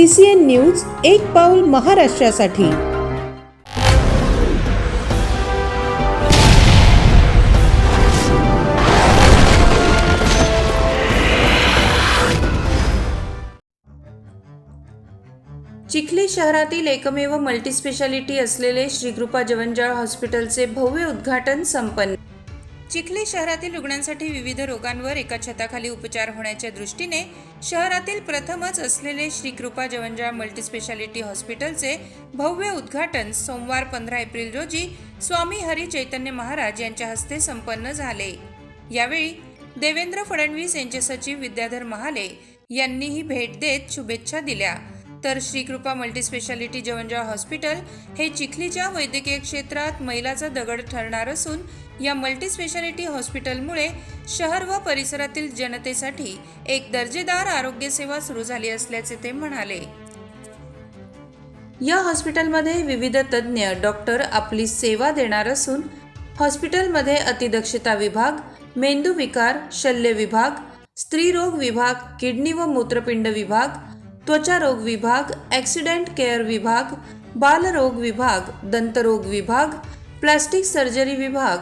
C C N news एक पाऊल महाराष्ट्रासाठी. चिखली शहरातील एकमेव मल्टीस्पेशालिटी असलेले श्रीकृपा जवंजाळ हॉस्पिटलचे भव्य उद्घाटन संपन्न. चिखली शहरातील रुग्णांसाठी विविध रोगांवर एका छताखाली उपचार होण्याच्या दृष्टीने शहरातील प्रथमच असलेले श्रीकृपा जवंजाळ मल्टीस्पेशालिटी हॉस्पिटलचे भव्य उद्घाटन सोमवार पंधरा एप्रिल रोजी स्वामी हरी चैतन्य महाराज यांच्या हस्ते संपन्न झाले. यावेळी देवेंद्र फडणवीस यांचे सचिव विद्याधर महाले यांनीही भेट देत शुभेच्छा दिल्या. तर श्रीकृपा मल्टीस्पेशालिटी जवंजाळ हॉस्पिटल हे चिखलीच्या वैद्यकीय क्षेत्रात मैलाचा दगड ठरणार असून या मल्टीस्पेशालिटी हॉस्पिटलमुळे शहर व परिसरातील जनतेसाठी एक दर्जेदार आरोग्य सेवा सुरू झाली असल्याचे ते म्हणाले. या हॉस्पिटलमध्ये विविध तज्ज्ञ डॉक्टर आपली सेवा देणार असून हॉस्पिटलमध्ये अतिदक्षता विभाग मेंदू विकार शल्य विभाग स्त्रीरोग विभाग किडनी व मूत्रपिंड विभाग त्वचारोग विभाग ॲक्सिडेंट केअर विभाग बालरोग विभाग दंतरोग विभाग प्लास्टिक सर्जरी विभाग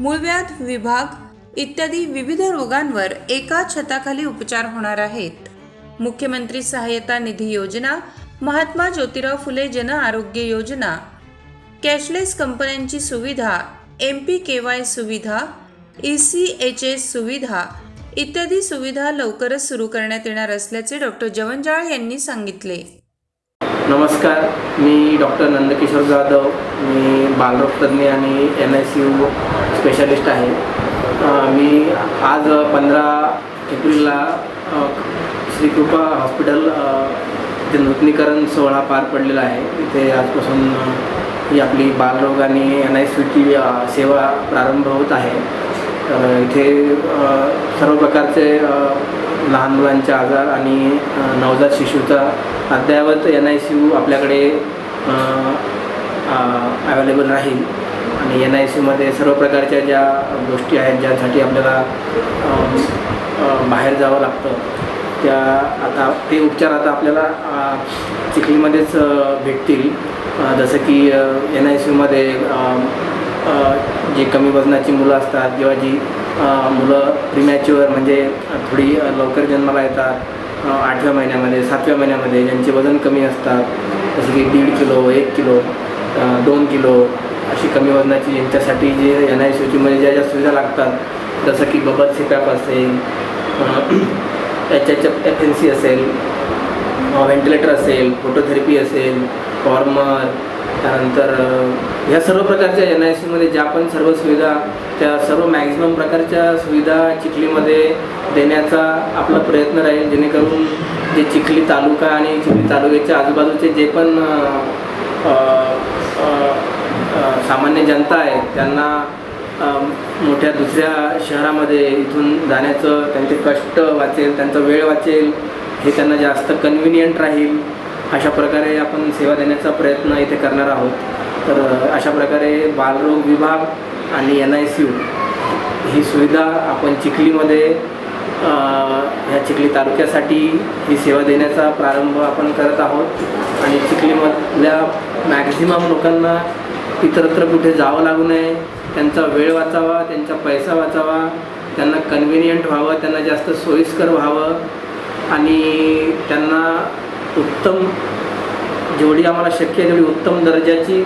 मूळव्याध विभाग इत्यादी विविध रोगांवर एका छताखाली उपचार होणार आहेत. मुख्यमंत्री सहाय्यता निधी योजना महात्मा ज्योतिराव फुले जन आरोग्य योजना कॅशलेस कंपन्यांची सुविधा एम पी के वाय सुविधा ई सी एच एस सुविधा इत्यादी सुविधा लवकरच सुरू करण्यात येणार असल्याचे डॉक्टर जवंजाळ यांनी सांगितले. नमस्कार मी डॉक्टर नंदकिशोर जाधव. मी बालरोग तज्ज्ञ आणि N I C U specialist आहे. मी आज पंधरा एप्रिलला श्रीकृपा हॉस्पिटल ते नूतनीकरण सोहळा पार पडलेला आहे. इथे आजपासून ही आपली बालरोग आणि एन आय सी टी सेवा प्रारंभ होत आहे. इथे सर्व प्रकारचे लहान मुलांचे आजार आणि नवजात शिशूचा अद्ययावत एन आय सी यू आपल्याकडे अवेलेबल राहील. आणि एन आय सीमध्ये सर्व प्रकारच्या ज्या गोष्टी आहेत ज्यासाठी आपल्याला बाहेर जावं लागतं त्या आता ते उपचार आता आपल्याला चिखलीमध्येच भेटतील. जसं की एन आय सी यूमध्ये जे कमी वजनाची मुलं असतात किंवा जी मुलं प्रिमॅच्युअर म्हणजे थोडी लवकर जन्माला येतात आठव्या महिन्यामध्ये सातव्या महिन्यामध्ये ज्यांचे वजन कमी असतात जसं की दीड किलो एक किलो दोन किलो अशी कमी वजनाची यांच्यासाठी जे एन आय सीमध्ये म्हणजे ज्या ज्या सुविधा लागतात जसं की बबल सिपॅप असेल H H F N C असेल व्हेंटिलेटर असेल फोटोथेरपी असेल फॉर्मर त्यानंतर ह्या सर्व प्रकारच्या एन आय सीमध्ये ज्या पण सर्व सुविधा त्या सर्व मॅक्झिमम प्रकारच्या सुविधा चिखलीमध्ये देण्याचा आपला प्रयत्न राहील जेणेकरून जे चिखली तालुका आणि चिखली तालुक्याच्या आजूबाजूचे जे पण सामान्य जनता आहे त्यांना मोठ्या दुसऱ्या शहरामध्ये इथून जाण्याचं त्यांचे कष्ट वाचेल त्यांचा वेळ वाचेल हे त्यांना जास्त कन्व्हिनियंट राहील. अशा प्रकारे आपण सेवा देण्याचा प्रयत्न इथे करणार आहोत. तर अशा प्रकारे बालरोग विभाग आणि एन आय सी यू ही सुविधा आपण चिखलीमध्ये चिखली तालुक्यासाठी ही सेवा देण्याचा प्रारंभ आपण करत आहोत. आणि चिखलीमधल्या मॅक्झिमम लोकांना इतरत्र कुठे जावं लागू नये त्यांचा वेळ वाचावा त्यांचा पैसा वाचावा त्यांना कन्व्हिनियंट व्हावं त्यांना जास्त सोयीस्कर व्हावं. आणि त्यांना उत्तम जेवढी आम्हाला शक्य आहे तेवढी उत्तम दर्जाची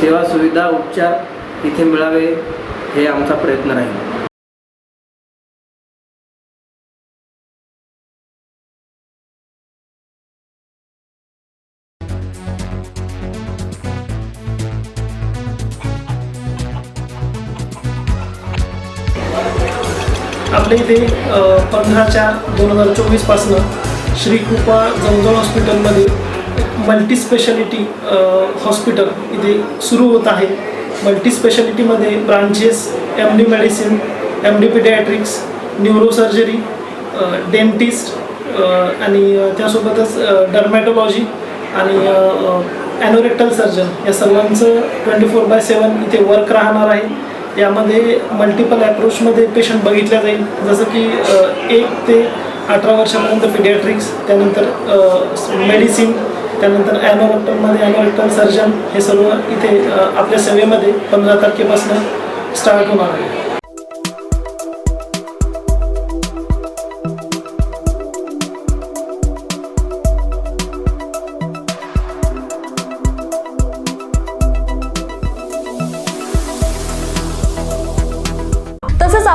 सेवा सुविधा उपचार इथे मिळावे हे आमचा प्रयत्न राहील. आपल्या इथे पंधरा चार दोन हजार चोवीसपासनं श्रीकृपा जवजवळ हॉस्पिटलमध्ये मल्टीस्पेशालिटी मल्टी स्पेशालिटी हॉस्पिटल इथे सुरू होत आहे. Multi स्पेशालिटीमध्ये branches M D medicine M D paediatrics neurosurgery dentist आणि त्यासोबतच डर्मॅटोलॉजी आणि ॲनोरेक्टल सर्जन या सर्वांचं ट्वेंटी फोर बाय सेवन इथे वर्क राहणार आहे. यामध्ये मल्टिपल ॲप्रोचमध्ये पेशंट बघितल्या जाईल. जसं की एक ते अठरा वर्षापर्यंत पिडियाट्रिक्स त्यानंतर मेडिसिन त्यानंतर ॲनोरेक्टरमध्ये ॲनोरेक्टर सर्जन हे सर्व इथे आपल्या सेवेमध्ये पंधरा तारखेपासून स्टार्ट होणार आहे.